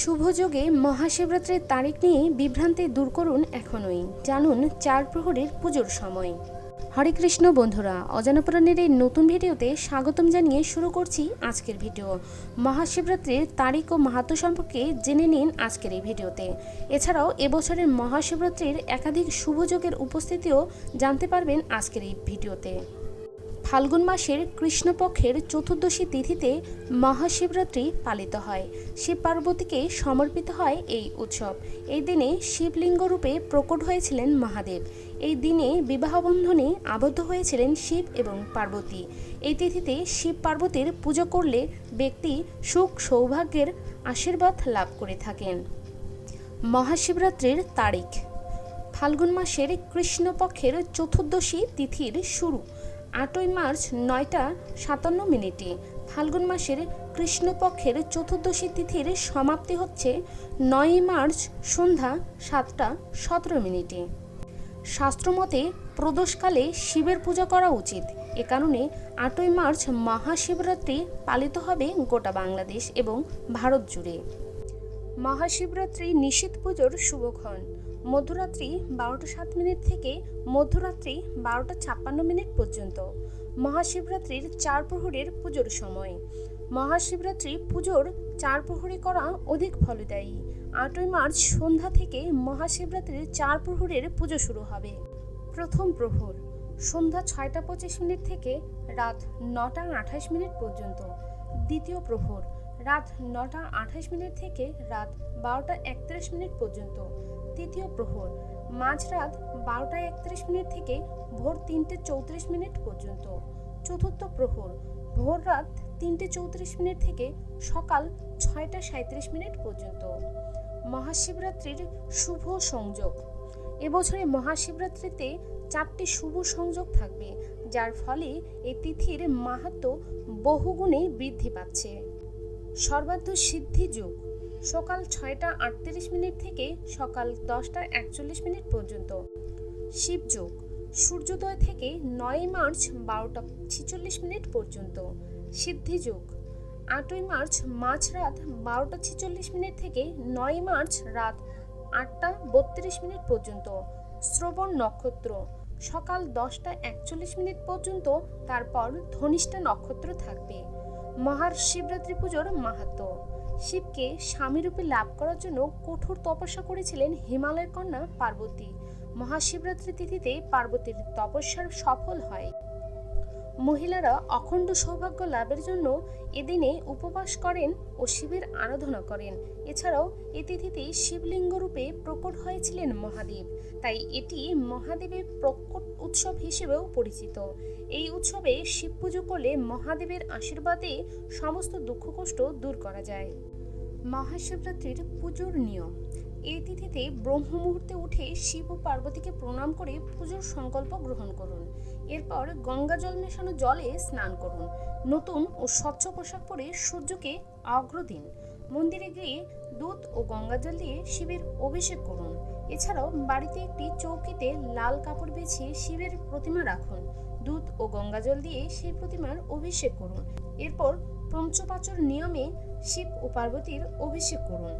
শুভযোগে মহাশিবরাত্রির তারিখ নিয়ে বিভ্রান্তি দূর করুন এখনই। জানুন চার প্রহরের পুজোর সময়। হরে কৃষ্ণ বন্ধুরা অজানাপুরাণের এই নতুন ভিডিওতে স্বাগতম জানিয়ে শুরু করছি আজকের ভিডিও। মহাশিবরাত্রির তারিখ ও মাহাত্ম সম্পর্কে জেনে নিন আজকের এই ভিডিওতে। এছাড়াও এবছরের মহাশিবরাত্রির একাধিক শুভযোগের উপস্থিতিও জানতে পারবেন আজকের এই ভিডিওতে। ফাল্গুন মাসের কৃষ্ণপক্ষের চতুর্দশী তিথিতে মহাশিবরাত্রি পালিত হয়। শিব পার্বতীকে সমর্পিত হয় এই উৎসব। এই দিনে শিবলিঙ্গ রূপে প্রকট হয়েছিলেন মহাদেব। এই দিনে বিবাহবন্ধনে আবদ্ধ হয়েছিলেন শিব এবং পার্বতী। এই তিথিতে শিব পার্বতীর পুজো করলে ব্যক্তি সুখ সৌভাগ্যের আশীর্বাদ লাভ করে থাকেন। মহাশিবরাত্রির তারিখ। ফাল্গুন মাসের কৃষ্ণপক্ষের চতুর্দশী তিথির শুরু। আটই মার্চ নয়টা সাতান্ন মিনিটে। ফাল্গুন মাসের কৃষ্ণপক্ষের চতুর্দশী তিথির সমাপ্তি হচ্ছে নয়ই মার্চ সন্ধ্যা সাতটা সতেরো মিনিটে। শাস্ত্রমতে প্রদোষকালে শিবের পূজা করা উচিত। এ কারণে আটই মার্চ মহাশিবরাত্রি পালিত হবে গোটা বাংলাদেশ এবং ভারত জুড়ে। মহাশিবরাত্রি নিষিদ্ধ পুজোর শুভক্ষণ। মধ্যরাত্রি বারোটা সাত মিনিট থেকে মধ্যরাত্রি বারোটা ছাপ্পান্ন মিনিট পর্যন্ত। মহাশিবরাত্রির চার প্রহরের পুজোর সময়। মহাশিবরাত্রি পুজোর চার প্রহরে করা অধিক ফলদায়ী। আটই মার্চ সন্ধ্যা থেকে মহাশিবরাত্রির চার প্রহরের পুজো শুরু হবে। প্রথম প্রহর, সন্ধ্যা ছয়টা পঁচিশ মিনিট থেকে রাত নটা আঠাশ মিনিট পর্যন্ত। দ্বিতীয় প্রহর রাত নটা আঠাশ মিনিট থেকে রাত বারোটা একত্রিশ মিনিট পর্যন্ত। তৃতীয় প্রহর মাঝরাত বারোটা একত্রিশ মিনিট থেকে ভোর তিনটে চৌত্রিশ মিনিট পর্যন্ত। চতুর্থ প্রহর, ভোর রাত তিনটে চৌত্রিশ মিনিট থেকে সকাল ছয়টা সাঁত্রিশ মিনিট পর্যন্ত। মহাশিবরাত্রির শুভ সংযোগ। এবছরে মহাশিবরাত্রিতে চারটি শুভ সংযোগ থাকবে, যার ফলে এই তিথির মাহাত্ম বহুগুণে বৃদ্ধি পাচ্ছে। সর্বাধ্য সিদ্ধি যুগ। সকাল ছয়টা আটত্রিশ মিনিট থেকে সকাল দশটা একচল্লিশ মিনিট পর্যন্ত। শিবযোগ সূর্যোদয় থেকে নয় মার্চ বারোটা ছিচল্লিশ মিনিট পর্যন্ত। সিদ্ধিযোগ আটই মার্চ মাঝরাত বারোটা ছিচল্লিশ মিনিট থেকে নয় মার্চ রাত আটটা বত্রিশ মিনিট পর্যন্ত। শ্রবণ নক্ষত্র। সকাল দশটা একচল্লিশ মিনিট পর্যন্ত, তারপর ধনিষ্ঠা নক্ষত্র থাকবে। মহাশিবরাত্রি পুজোর মাহাত্ম। শিবকে স্বামীরূপে লাভ করার জন্য কঠোর তপস্যা করেছিলেন হিমালয়ের কন্যা পার্বতী। মহাশিবরাত্রি তিথিতে পার্বতীর তপস্যার সফল হয়। মহিলারা অখণ্ড সৌভাগ্য লাভের জন্য এদিনে উপবাস করেন ও শিবের আরাধনা করেন। এছাড়াও এ তিথিতে শিবলিঙ্গ রূপে প্রকট হয়েছিলেন মহাদেব। তাই এটি মহাদেবের প্রকট উৎসব হিসেবেও পরিচিত। এই উৎসবে শিব পুজো করলে মহাদেবের আশীর্বাদে সমস্ত দুঃখ কষ্ট দূর করা যায়। মহাশিবরাত্রির পুজোর নিয়ম। এই তিথিতে ব্রহ্ম মুহূর্তে উঠে শিব ও পার্বতীকে প্রণাম করে পুজোর সংকল্প গ্রহণ করুন। এরপর গঙ্গা জল মেশানো জলে স্নান করুন। নতুন ও স্বচ্ছ পোশাক পরে সূর্যকে অগ্র দিন। মন্দিরে গিয়ে দুধ ও গঙ্গা জল দিয়ে শিবের অভিষেক করুন। এছাড়াও বাড়িতে একটি চৌকিতে লাল কাপড় বিছিয়ে শিবের প্রতিমা রাখুন। দুধ ও গঙ্গা জল দিয়ে সেই প্রতিমার অভিষেক করুন। এরপর পঞ্চপাচর নিয়মে শিব ও পার্বতীর অভিষেক করুন।